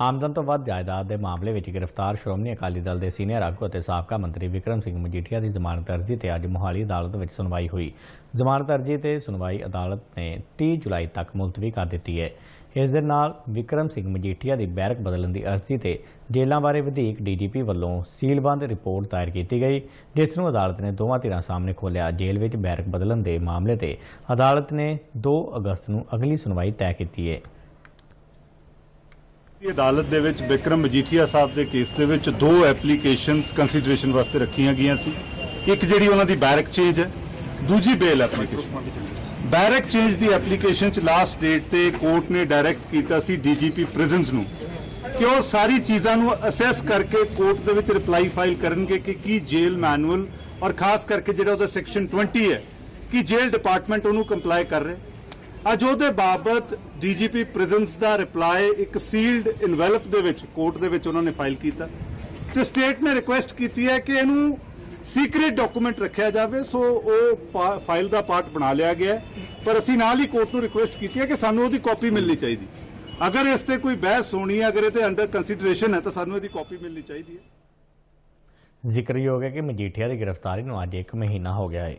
ਆਮਦਨ ਤੋਂ ਵੱਧ ਜਾਇਦਾਦ ਦੇ ਮਾਮਲੇ ਵਿੱਚ ਗ੍ਰਿਫਤਾਰ ਸ਼੍ਰੋਮਣੀ ਅਕਾਲੀ ਦਲ ਦੇ ਸੀਨੀਅਰ ਆਗੂ ਅਤੇ ਸਾਬਕਾ ਮੰਤਰੀ ਵਿਕਰਮ ਸਿੰਘ ਮਜੀਠੀਆ ਦੀ ਜ਼ਮਾਨਤ ਅਰਜ਼ੀ ਤੇ ਅੱਜ ਮੁਹਾਲੀ ਅਦਾਲਤ ਵਿੱਚ ਸੁਣਵਾਈ ਹੋਈ। ਜ਼ਮਾਨਤ ਅਰਜ਼ੀ ਤੇ ਸੁਣਵਾਈ ਅਦਾਲਤ ਨੇ 30 ਜੁਲਾਈ ਤੱਕ ਮੁਲਤਵੀ ਕਰ ਦਿੱਤੀ ਹੈ। ਇਸ ਦੇ ਨਾਲ ਵਿਕਰਮ ਸਿੰਘ ਮਜੀਠੀਆ ਦੀ ਬੈਰਕ ਬਦਲਣ ਦੀ ਅਰਜ਼ੀ ਤੇ ਜੇਲ੍ਹਾਂ ਬਾਰੇ ਵਧੇਕ ਡੀਜੀਪੀ ਵੱਲੋਂ ਸੀਲਬੰਦ ਰਿਪੋਰਟ ਦਾਇਰ ਕੀਤੀ ਗਈ, ਜਿਸ ਨੂੰ ਅਦਾਲਤ ਨੇ ਦੋਵਾਂ ਧਿਰਾਂ ਸਾਹਮਣੇ ਖੋਲ੍ਹਿਆ। ਜੇਲ੍ਹ ਵਿੱਚ ਬੈਰਕ ਬਦਲਣ ਦੇ ਮਾਮਲੇ ਤੇ ਅਦਾਲਤ ਨੇ 2 ਅਗਸਤ ਨੂੰ ਅਗਲੀ ਸੁਣਵਾਈ ਤੈਅ ਕੀਤੀ ਹੈ। ਇਹ ਅਦਾਲਤ ਦੇ ਵਿੱਚ ਵਿਕਰਮ ਮਜੀਠੀਆ ਸਾਹਿਬ ਦੇ ਕੇਸ ਦੇ ਵਿੱਚ ਦੋ ਐਪਲੀਕੇਸ਼ਨਸ ਕੰਸੀਡਰੇਸ਼ਨ ਵਾਸਤੇ ਰੱਖੀਆਂ ਗਈਆਂ ਸੀ। ਇੱਕ ਜਿਹੜੀ ਉਹਨਾਂ ਦੀ ਬੈਰਕ ਚੇਂਜ ਹੈ, ਦੂਜੀ ਬੇਲ ਐਪਲੀਕੇਸ਼ਨ ਬੈਰਕ ਚੇਂਜ ਦੀ ਐਪਲੀਕੇਸ਼ਨ ਚ ਲਾਸਟ ਡੇਟ ਤੇ ਕੋਰਟ ਨੇ ਡਾਇਰੈਕਟ ਕੀਤਾ ਸੀ ਡੀਜੀਪੀ ਪ੍ਰਿਜ਼ਨਸ ਨੂੰ। ਕਿ ਉਹ ਸਾਰੀ ਚੀਜ਼ਾਂ ਨੂੰ ਅਸੈਸ ਕਰਕੇ ਕੋਰਟ ਦੇ ਵਿੱਚ ਰਿਪਲਾਈ ਫਾਈਲ ਕਰਨਗੇ ਕਿ ਕੀ ਜੇਲ ਮੈਨੂਅਲ ਔਰ ਖਾਸ ਕਰਕੇ ਜਿਹੜਾ ਉਹਦਾ ਸੈਕਸ਼ਨ 20 ਹੈ, ਕਿ ਜੇਲ ਡਿਪਾਰਟਮੈਂਟ ਉਹਨੂੰ ਕੰਪਲਾਈ ਕਰ ਰਿਹਾ। ਅੱਜ ਉਹਦੇ ਬਾਬਤ ਡੀਜੀਪੀ ਪ੍ਰਿਜ਼ਨਸ ਦਾ ਰਿਪਲਾਈ ਇੱਕ ਸੀਲਡ ਇਨਵੈਲਪ ਦੇ ਵਿੱਚ, ਕੋਰਟ ਦੇ ਵਿੱਚ ਉਹਨਾਂ ਨੇ ਫਾਈਲ ਕੀਤਾ। ਤੇ ਸਟੇਟ ਨੇ ਰਿਕੁਐਸਟ ਕੀਤੀ ਹੈ ਕਿ ਇਹਨੂੰ ਸੀਕ੍ਰੀਟ ਡਾਕੂਮੈਂਟ ਰੱਖਿਆ ਜਾਵੇ, ਸੋ ਉਹ ਫਾਈਲ ਦਾ ਪਾਰਟ ਬਣਾ ਲਿਆ ਗਿਆ ਪਰ ਅਸੀਂ ਨਾਲ ਹੀ ਕੋਰਟ ਨੂੰ ਰਿਕੁਐਸਟ ਕੀਤੀ ਹੈ ਕਿ ਸਾਨੂੰ ਉਹਦੀ ਕਾਪੀ ਮਿਲਣੀ ਚਾਹੀਦੀ। ਅਗਰ ਇਸ ਤੇ ਕੋਈ ਬਹਿਸ ਹੋਣੀ ਹੈ, ਅਗਰ ਇਹ ਤੇ ਅੰਡਰ ਕੰਸੀਡਰੇਸ਼ਨ ਹੈ, ਤਾਂ ਸਾਨੂੰ ਇਹਦੀ ਕਾਪੀ ਮਿਲਣੀ ਚਾਹੀਦੀ ਹੈ। ਜ਼ਿਕਰਯੋਗ ਹੈ ਕਿ ਮਜੀਠੀਆ ਦੀ ਗ੍ਰਿਫਤਾਰੀ ਨੂੰ ਅੱਜ 1 ਮਹੀਨਾ ਹੋ ਗਿਆ ਹੈ।